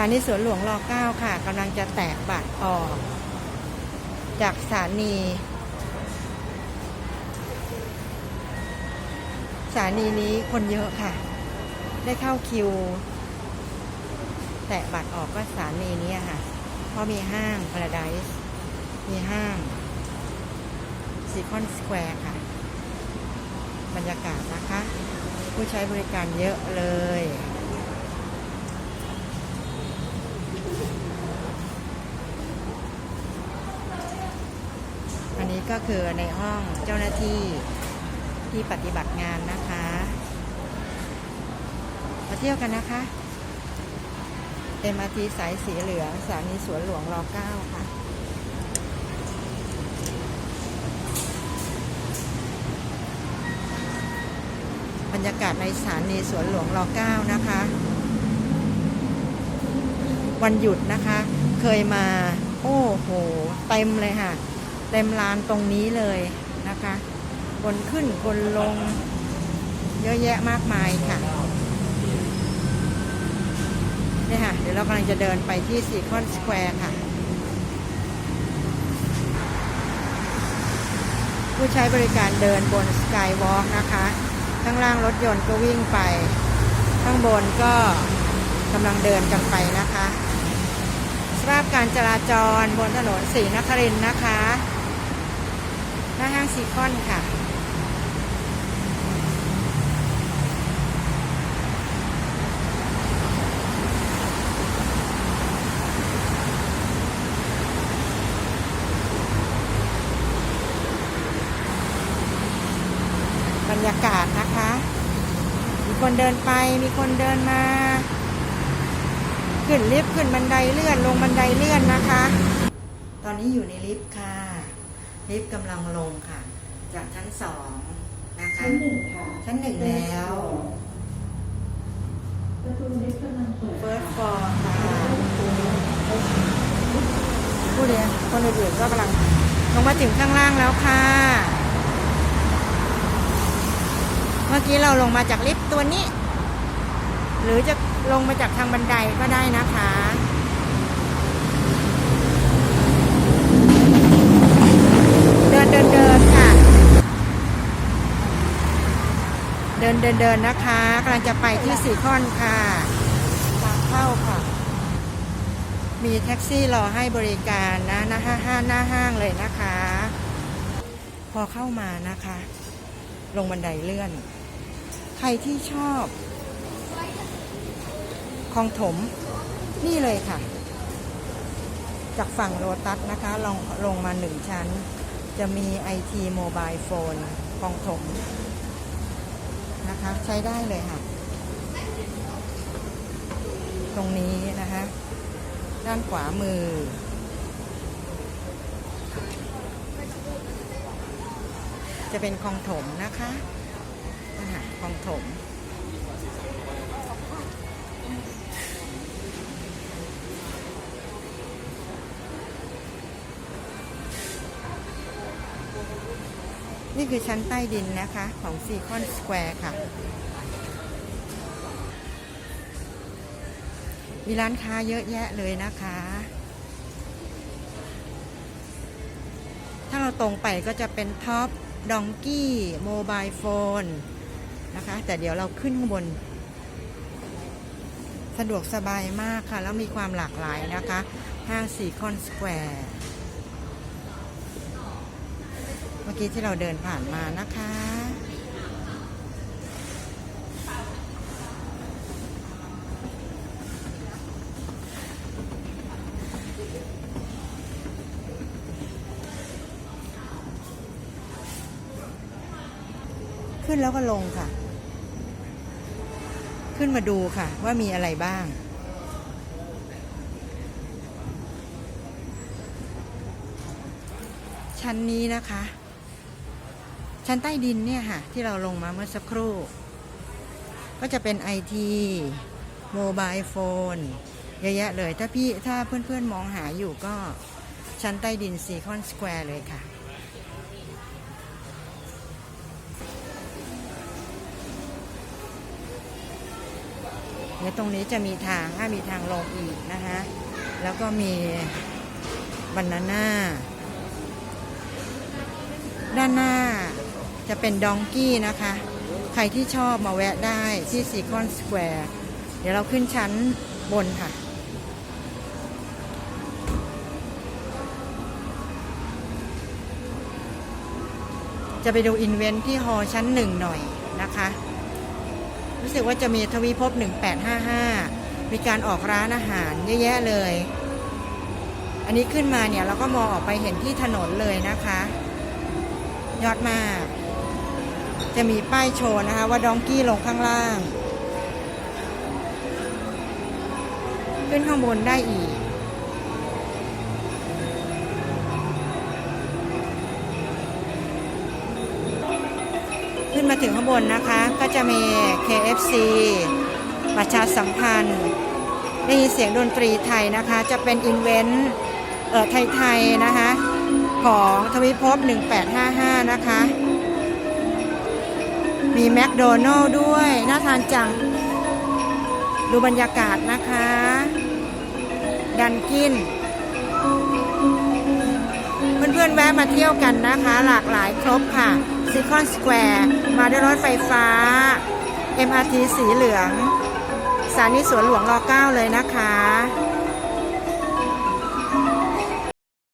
ถานีสวนหลวงร9ค่ะกำลังจะแตกบัตรออก จากสถานีสถานีนี้คนเยอะค่ะ ได้เข้าคิว แตะบัตรออกก็สถานีนี้ค่ะ เพราะมีห้าง Paradise มีห้างซีคอนสแควร์ค่ะ บรรยากาศนะคะ ผู้ใช้บริการเยอะเลย อันนี้ก็คือในห้องเจ้าหน้าที่ที่ปฏิบัติงานนะคะ มาเที่ยวกันนะคะ MRT สายสีเหลืองสถานีสวนหลวงร9ค่ะบรรยากาศในสถานีสวนหลวงร9นะคะ วันหยุดนะคะ เคยมา โอ้โห เต็มเลยค่ะ เต็มลานตรงนี้เลยนะคะคนขึ้นคนลงเยอะแยะมากมายค่ะนี่ค่ะ เดี๋ยวเรากำลังจะเดินไปที่ซีคอนสแควร์ค่ะ ผู้ใช้บริการเดินบนสกายวอล์กนะคะ ข้างล่างรถยนต์ก็วิ่งไป ข้างบนก็กำลังเดินกันไปนะคะสภาพการจราจรบนถนนสีนครินนะคะาห้างซีคอนค่ะ บรรยากาศนะคะ มีคนเดินไป มีคนเดินมา ขึ้นลิฟต์ขึ้นบันไดเลื่อน ลงบันไดเลื่อนนะคะ ตอนนี้อยู่ในลิฟต์ค่ะ ลิฟต์กำลังลงค่ะ จากชั้นสองนะคะชั้นหนึ่งค่ะ ชั้นหนึ่งแล้วประตูลิฟต์กำลังเปิดเฟิร์สฟอร์ค่ะผู้เรียนคนอื่นๆก็กำลังลงมาถึงข้างล่างแล้วค่ะ เมื่อกี้เราลงมาจากลิฟต์ตัวนี้ หรือจะลงมาจากทางบันไดก็ได้นะคะ ดินเดินเดินค่ะ เดินเดินเดินนะคะกำลังจะไปที่สีคอนค่ะทางเข้าค่ะ มีแท็กซี่รอให้บริการนะหน้าห้างหน้าห้างเลยนะคะ พอเข้ามานะคะ ลงบันไดเลื่อน ใครที่ชอบคลองถมนี่เลยค่ะ จากฝั่งโรตัสนะคะ ลงลงมาหนึ่งชั้น จะมีไอทีโมบายโฟนคลองถมนะคะ ใช้ได้เลยค่ะ ตรงนี้นะคะ ด้านขวามือ จะเป็นคลองถมนะคะนะคะคลองถม นี่คือชั้นใต้ดินนะคะ ของซีคอนสแควร์ค่ะ มีร้านค้าเยอะแยะเลยนะคะ ถ้าเราตรงไปก็จะเป็นท็อปดองกี้โมบายโฟนนะคะ แต่เดี๋ยวเราขึ้นข้างบน สะดวกสบายมากค่ะ แล้วมีความหลากหลายนะคะ ห้างซีคอนสแควร์ มื่อกี้ที่เราเดินผ่านมานะคะ ขึ้นแล้วก็ลงค่ะ ขึ้นมาดูค่ะ ว่ามีอะไรบ้างชั้นนี้นะคะ ชั้นใต้ดินเนี่ยค่ะ ที่เราลงมาเมื่อสักครู่ ก็จะเป็นไอทีโมบายโฟนเยอะแยะเลย ถ้าพี่ถ้าเพื่อนๆมองหาอยู่ก็ชั้นใต้ดินซีคอนสแควร์เลยค่ะมดี๋ยวตรงนี้จะมีทางถ้ามีทางลงอีกนะคะ แล้วก็มีบานาน่าด้านหน้า จะเป็นดองกี้นะคะ ใครที่ชอบมาแวะได้ที่ซีคอนสแควร์เดี๋ยวเราขึ้นชั้นบนค่ะ จะไปดูอินเวนท์ที่ฮอล์ชั้นหนึ่งหน่อยนะคะ รู้สึกว่าจะมีทวีภพ1855 มีการออกร้านอาหารเยอะแยะเลย อันนี้ขึ้นมาเนี่ยเราก็มองออกไปเห็นที่ถนนเลยนะคะ ยอดมาก จะมีป้ายโชว์นะคะ ว่าดองกี้ลงข้างล่าง ขึ้นข้างบนได้อีก ขึ้นมาถึงข้างบนนะคะ ก็จะมี KFC ประชาสัมพันธ์ได้ยินเสียงดนตรีไทยนะคะ จะเป็นอินเวนต์ไทยๆนะคะ ของทวิภพ 1855 นะคะ มีแมคโดนัลล์ด้วย น่าทานจัง ดูบรรยากาศนะคะ ดันกิน เพื่อนๆแวะมาเที่ยวกันนะคะ หลากหลายครบค่ะซิคอนสแควร์มาด้วยรถไฟฟ้า MRT สีเหลือง สถานีสวนหลวงรอ9เลยนะคะ